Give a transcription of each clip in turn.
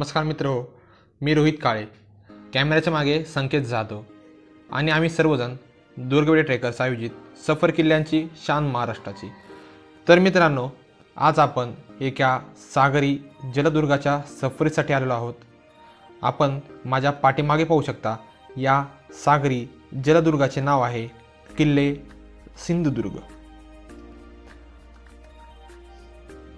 नमस्कार मित्र हो मी रोहित काळे. कॅमेऱ्याच्या मागे संकेत जाधव आणि आम्ही सर्वजण दुर्गवेडे ट्रेकर्स आयोजित सफर किल्ल्यांची शान महाराष्ट्राची. तर मित्रांनो आज आपण एका सागरी जलदुर्गाच्या सफरीसाठी आलेलो आहोत. आपण माझ्या पाठीमागे पाहू शकता या सागरी जलदुर्गाचे नाव आहे किल्ले सिंधुदुर्ग.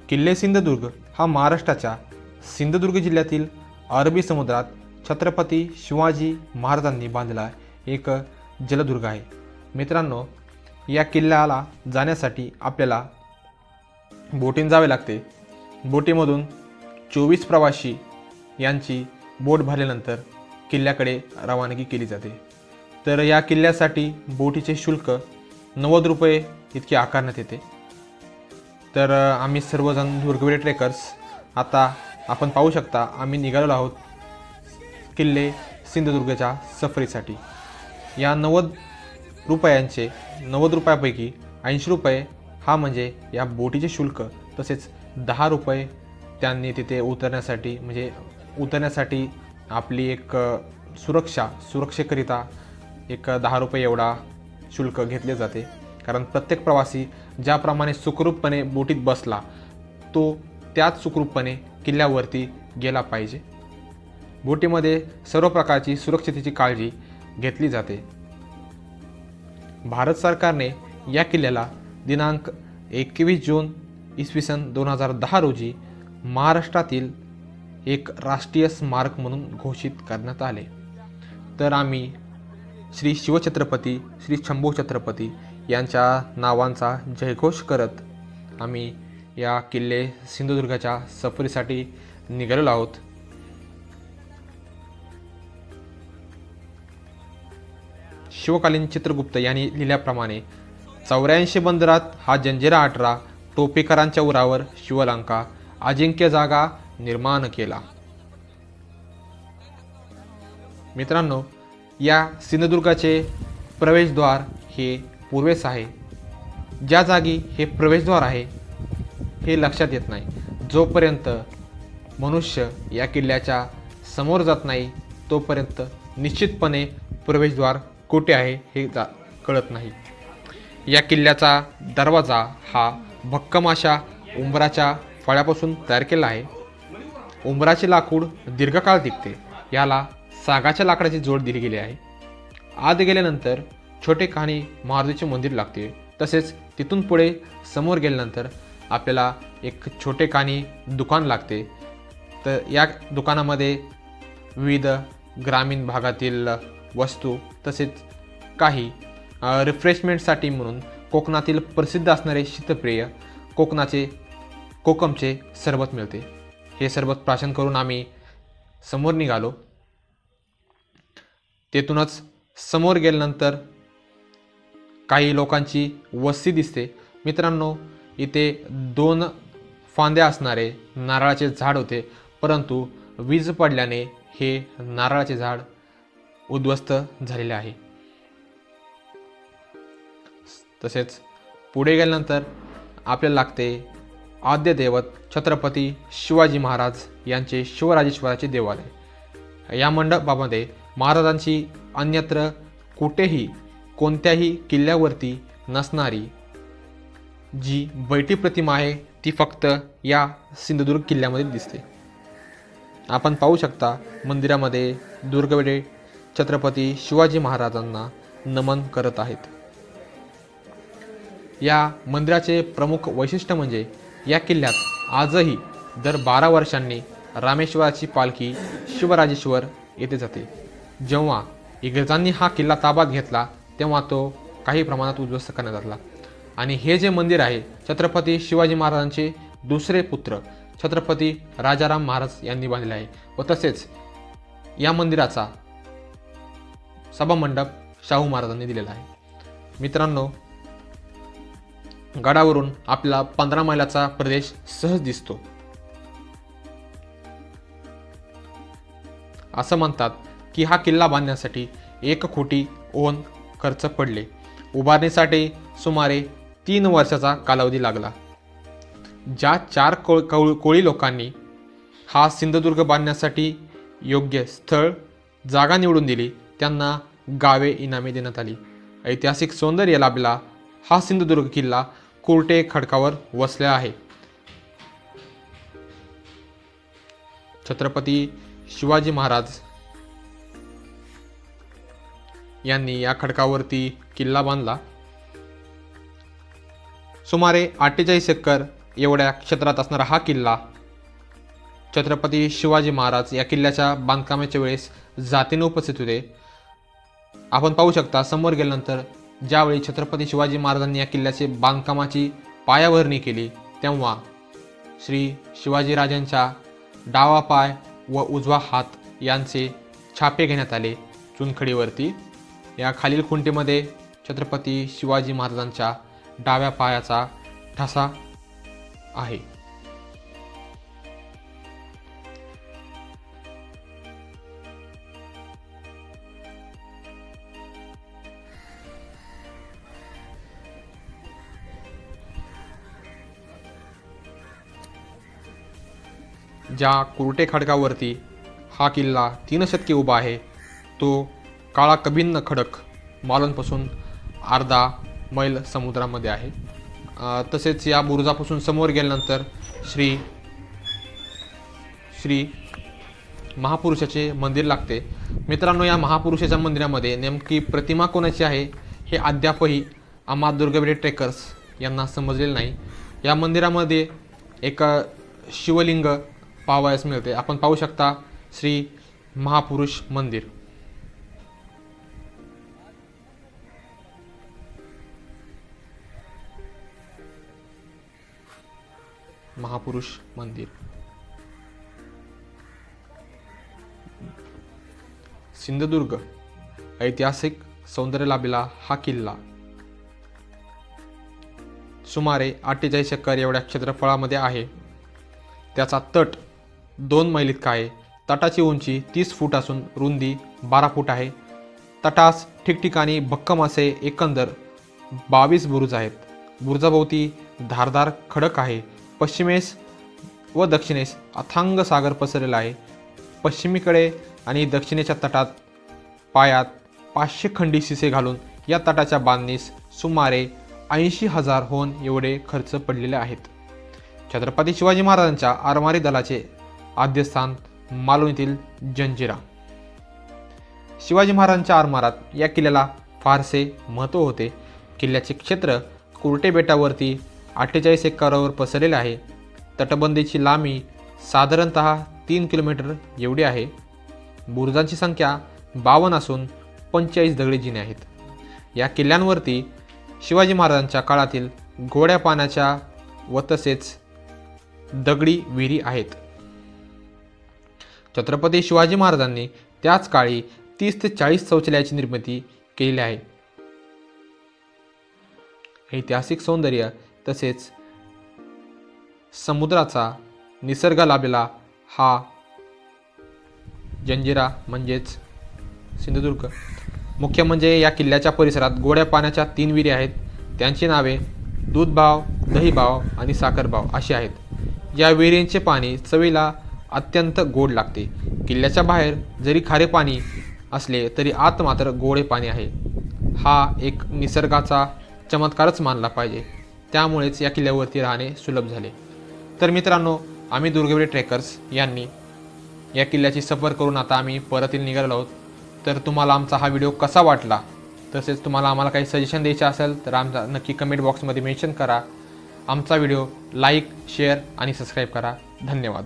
किल्ले सिंधुदुर्ग हा महाराष्ट्राच्या सिंधुदुर्ग जिल्ह्यातील अरबी समुद्रात छत्रपती शिवाजी महाराजांनी बांधलेला एक जलदुर्ग आहे. मित्रांनो या किल्ल्याला जाण्यासाठी आपल्याला बोटीन जावे लागते. बोटीमधून चोवीस प्रवासी यांची बोट भरल्यानंतर किल्ल्याकडे रवानगी केली जाते. तर या किल्ल्यासाठी बोटीचे शुल्क नव्वद रुपये इतके आकारण्यात येते. तर आम्ही सर्वजण दुर्गवेडे ट्रेकर्स आता आपण पाहू शकता आम्ही निघालेलो आहोत किल्ले सिंधुदुर्गच्या सफरीसाठी. या नव्वद रुपयांचे नव्वद रुपयापैकी ऐंशी रुपये हा म्हणजे या बोटीचे शुल्क तसेच दहा रुपये त्यांनी तिथे उतरण्यासाठी म्हणजे उतरण्यासाठी आपली एक सुरक्षा सुरक्षेकरिता एक दहा रुपये एवढा शुल्क घेतले जाते. कारण प्रत्येक प्रवासी ज्याप्रमाणे सुखरूपपणे बोटीत बसला तो त्याच सुखरूपपणे किल्ल्यावरती गेला पाहिजे. बोटीमध्ये सर्व प्रकारची सुरक्षितेची काळजी घेतली जाते. भारत सरकारने या किल्ल्याला दिनांक एकवीस जून इसवी सन दोन हजार दहा रोजी महाराष्ट्रातील एक राष्ट्रीय स्मारक म्हणून घोषित करण्यात आले. तर आम्ही श्री शिवछत्रपती श्री शंभू छत्रपती यांच्या नावांचा जयघोष करत आम्ही या किल्ले सिंधुदुर्गाच्या सफरीसाठी निघालेलो आहोत. शिवकालीन चित्रगुप्त यांनी लिहिल्याप्रमाणे चौऱ्याऐंशी बंदरात हा जंजिरा अठरा टोपेकरांच्या उरावर शिवलंका अजिंक्य जागा निर्माण केला. मित्रांनो या सिंधुदुर्गाचे प्रवेशद्वार हे पूर्वेस आहे. ज्या जागी हे प्रवेशद्वार आहे हे लक्षात येत नाही. जोपर्यंत मनुष्य या किल्ल्याच्या समोर जात नाही तोपर्यंत निश्चितपणे प्रवेशद्वार कुठे आहे हे जा कळत नाही. या किल्ल्याचा दरवाजा हा भक्कम अशा उंबराच्या फळ्यापासून तयार केला आहे. उंबराचे लाकूड दीर्घकाळ टिकते. याला सागाच्या लाकडाची जोड दिली गेली आहे. आत गेल्यानंतर छोटे कहाणी महाराजाचे मंदिर लागते. तसेच तिथून पुढे समोर गेल्यानंतर आपल्याला एक छोटे कानी दुकान लागते. तर या दुकानामध्ये विविध ग्रामीण भागातील वस्तू तसेच काही रिफ्रेशमेंटसाठी म्हणून कोकणातील प्रसिद्ध असणारे शीतप्रिय कोकणाचे कोकमचे सरबत मिळते. हे सरबत प्राशन करून आम्ही समोर निघालो. तेथूनच समोर गेल्यानंतर काही लोकांची वस्ती दिसते. मित्रांनो इथे दोन फांद्या असणारे नारळाचे झाड होते परंतु वीज पडल्याने हे नारळाचे झाड उद्ध्वस्त झालेले आहे. तसेच पुढे गेल्यानंतर आपल्याला लागते आद्य दैवत छत्रपती शिवाजी महाराज यांचे शिवराजेश्वराचे देवालय. या मंडपामध्ये महाराजांची अन्यत्र कुठेही कोणत्याही किल्ल्यावरती नसणारी जी बैठी प्रतिमा आहे ती फक्त या सिंधुदुर्ग किल्ल्यामध्ये दिसते. आपण पाहू शकता मंदिरामध्ये दुर्गवेडे छत्रपती शिवाजी महाराजांना नमन करत आहेत. या मंदिराचे प्रमुख वैशिष्ट्य म्हणजे या किल्ल्यात आजही दर बारा वर्षांनी रामेश्वराची पालखी शिवराजेश्वर येथे जाते. जेव्हा इंग्रजांनी हा किल्ला ताब्यात घेतला तेव्हा तो काही प्रमाणात उद्ध्वस्त करण्यात आला. आणि हे जे मंदिर आहे छत्रपती शिवाजी महाराजांचे दुसरे पुत्र छत्रपती राजाराम महाराज यांनी बांधले आहे व तसेच या मंदिराचा सभामंडप शाहू महाराजांनी दिलेला आहे. मित्रांनो गडावरून आपला पंधरा मैलाचा प्रदेश सहज दिसतो. असं म्हणतात की हा किल्ला बांधण्यासाठी एक कोटी ओन खर्च पडले. उभारणीसाठी सुमारे तीन वर्षाचा कालावधी लागला. ज्या चार कोळ कौ कोळी लोकांनी हा सिंधुदुर्ग बांधण्यासाठी योग्य स्थळ जागा निवडून दिली त्यांना गावे इनामे देण्यात आली. ऐतिहासिक सौंदर्य लाभला हा सिंधुदुर्ग किल्ला कोरटे खडकावर वसला आहे. छत्रपती शिवाजी महाराज यांनी या खडकावरती किल्ला बांधला. सुमारे अठ्ठेचाळीस एकर एवढ्या क्षेत्रात असणारा हा किल्ला छत्रपती शिवाजी महाराज या किल्ल्याच्या बांधकामाच्या वेळेस जातीने उपस्थित होते. आपण पाहू शकता समोर गेल्यानंतर ज्यावेळी छत्रपती शिवाजी महाराजांनी या किल्ल्याचे बांधकामाची पायाभरणी केली तेव्हा श्री शिवाजीराजांच्या डावा पाय व उजवा हात यांचे छापे घेण्यात आले. चुनखडीवरती या खालील खुंटीमध्ये छत्रपती शिवाजी महाराजांच्या डाव्या पायाचा ठसा आहे. ज्या कुर्टे खडकावरती हा किल्ला तीन शतके उभा आहे तो काळा कबिन्न खडक मालवणपासून अर्धा मैल समुद्रामध्ये आहे. तसेच या बुरुजापासून समोर गेल्यानंतर श्री श्री महापुरुषाचे मंदिर लागते. मित्रांनो या महापुरुषाच्या मंदिरामध्ये नेमकी प्रतिमा कोणाची आहे हे अद्यापही आम्हा दुर्गबेडे ट्रेकर्स यांना समजलेलं नाही. या मंदिरामध्ये एक शिवलिंग पाहावयास मिळते. आपण पाहू शकता श्री महापुरुष मंदिर. महापुरुष मंदिर. सिंधुदुर्ग ऐतिहासिक सौंदर्य लाभलेला हा किल्ला. सुमारे अठ्ठेचाळीस एकर एवढ्या क्षेत्रफळामध्ये आहे. त्याचा तट दोन मैल इतका आहे? तटाची उंची तीस फूट असून रुंदी बारा फूट आहे. तटास ठिकठिकाणी भक्कम असे एकंदर बावीस बुरुज आहेत. बुरुजाभोवती धारदार खडक आहे. पश्चिमेस व दक्षिणेस अथांग सागर पसरलेला आहे. पश्चिमेकडे आणि दक्षिणेच्या तटात पायात पाचशे खंडी शिसे घालून या तटाच्या बांधणीस सुमारे ऐंशी हजार होऊन एवढे खर्च पडलेले आहेत. छत्रपती शिवाजी महाराजांच्या आरमारी दलाचे आद्यस्थान मालवण येथील जंजिरा. शिवाजी महाराजांच्या आरमारात या किल्ल्याला फारसे महत्त्व होते. किल्ल्याचे क्षेत्र कुर्टे बेटावरती अठ्ठेचाळीस एकरावर पसरलेला आहे. तटबंदीची लांबी साधारणत तीन किलोमीटर एवढी आहे. बुरुजांची संख्या बावन्न असून पंचेचाळीस दगडी जिने आहेत. या किल्ल्यांवरती शिवाजी महाराजांच्या काळातील गोड्या पाण्याच्या व तसेच दगडी विहिरी आहेत. छत्रपती शिवाजी महाराजांनी त्याच काळी तीस ते चाळीस शौचालयाची निर्मिती केलेली आहे. ऐतिहासिक सौंदर्य तसेच समुद्राचा निसर्ग लाभलेला हा जंजिरा म्हणजेच सिंधुदुर्ग. मुख्य म्हणजे या किल्ल्याच्या परिसरात गोड्या पाण्याच्या तीन विहिरी आहेत. त्यांची नावे दूधभाव दहीभाव आणि साखरभाव अशी आहेत. या विहिरींचे पाणी चवीला अत्यंत गोड लागते. किल्ल्याच्या बाहेर जरी खारे पाणी असले तरी आत मात्र गोडे पाणी आहे. हा एक निसर्गाचा चमत्कारच मानला पाहिजे. त्यामुळेच या किल्ल्यावरती राहणे सुलभ झाले. तर मित्रांनो आम्ही दुर्गवडे ट्रेकर्स यांनी या किल्ल्याची सफर करून आता आम्ही परतील निघालो आहोत. तर तुम्हाला आमचा हा व्हिडिओ कसा वाटला? तसेच तुम्हाला आम्हाला काही सजेशन द्यायचे असेल तर आमचा नक्की कमेंट बॉक्समध्ये मेन्शन करा. आमचा व्हिडिओ लाईक शेअर आणि सबस्क्राईब करा. धन्यवाद.